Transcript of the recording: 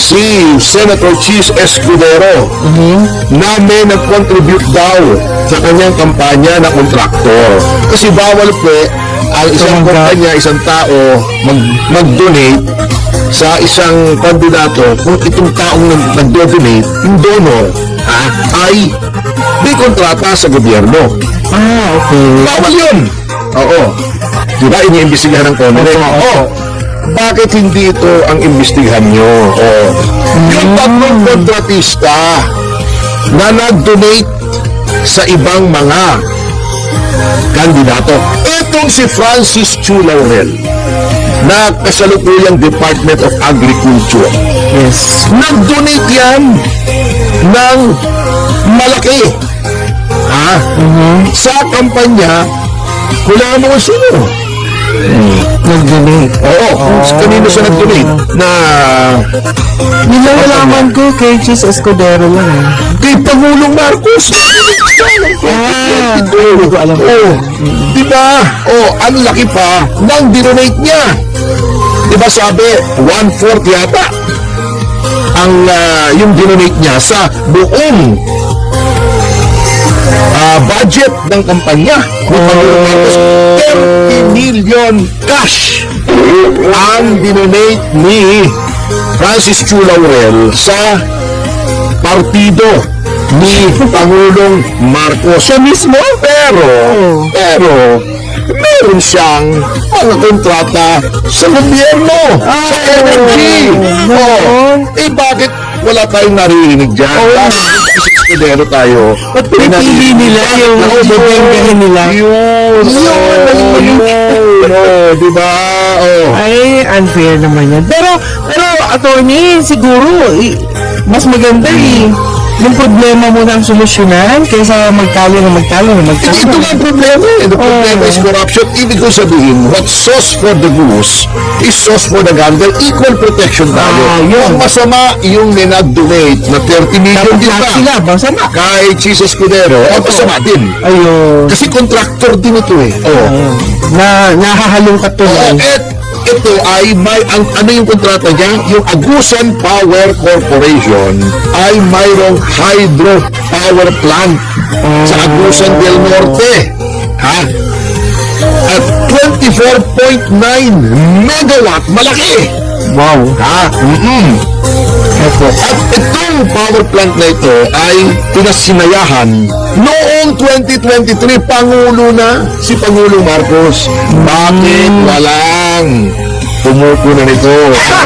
si Senator Cheese Escudero na may nag-contribute daw sa kanyang kampanya na kontraktor. Kasi bawal po ang isang kumpanya, isang tao mag, mag-donate sa isang kandidato kung itong taong nag- nag-donate, yung donor, ha, ay may kontrata sa gobyerno. Ah, okay. Bawal yun! Oo. Di ba, iniimbestigahan ng Congress? Opo, opo. Bakit hindi ito ang imbestigahan nyo? Oo. Yung tatlong kontratista na nag-donate sa ibang mga kandidato. Itong si Francis Chu Laurel na kasalukuyang Department of Agriculture. Yes. Nag-donate yan ng malaki ha? sa kampanya kula mo sino. Nag-donate. Oo, kung kanino siya nag-donate na Nilalaman ko kay Cheese Escudero lang eh. kay Pangulong Marcos. Ah, hindi ko alam. Oo. Di ba? Oh, ang laki pa ng dinonate niya. Di ba sabi, one-fourth yata ang ah, yung dinonate niya sa buong ah, budget ng kampanya ni cash ang dinonate ni Francis Chu Laurel sa partido ni Pangulong Marcos. Siya mismo? Pero, pero, meron siyang mga kontrata sa gobyerno, sa energy. Oh, eh bakit wala tayong naririnig dyan? Bakit Escudero tayo? Ba't pinipili nila yung Oo, bibinggahin nila? Yun! Yun! Yun! Oh, di ba? Oh. Ay, unfair naman yan. Pero, pero, attorney, siguro, mas maganda eh. Yung problema mo nang solusyonan kaysa magtalo na magtalo na magtalo. Ito nga ang problema eh. The problema is corruption. Ibig ko sabihin, what sauce for the goose is sauce for the gander. Equal protection tayo. Ah, yun. Ang masama, yung may nag-donate na 30 million din ba? sila, masama. Kay Cheese Escudero, ang masama din. Ayun. Kasi contractor din ito eh. Oh. Ayun. Na, nahahalungkat Oh, tuloy. Ito ay may ang ano yung kontrata niya? Yung Agusan Power Corporation ay mayroong hydro power plant sa Agusan del Norte. Ha? At 24.9 megawatt. Malaki! Wow. Ha? Mm-mm. Opo. At itong power plant na ito ay pinasinayahan noong 2023, Pangulo na si Pangulong Marcos. Bakit walang pumupuna nito?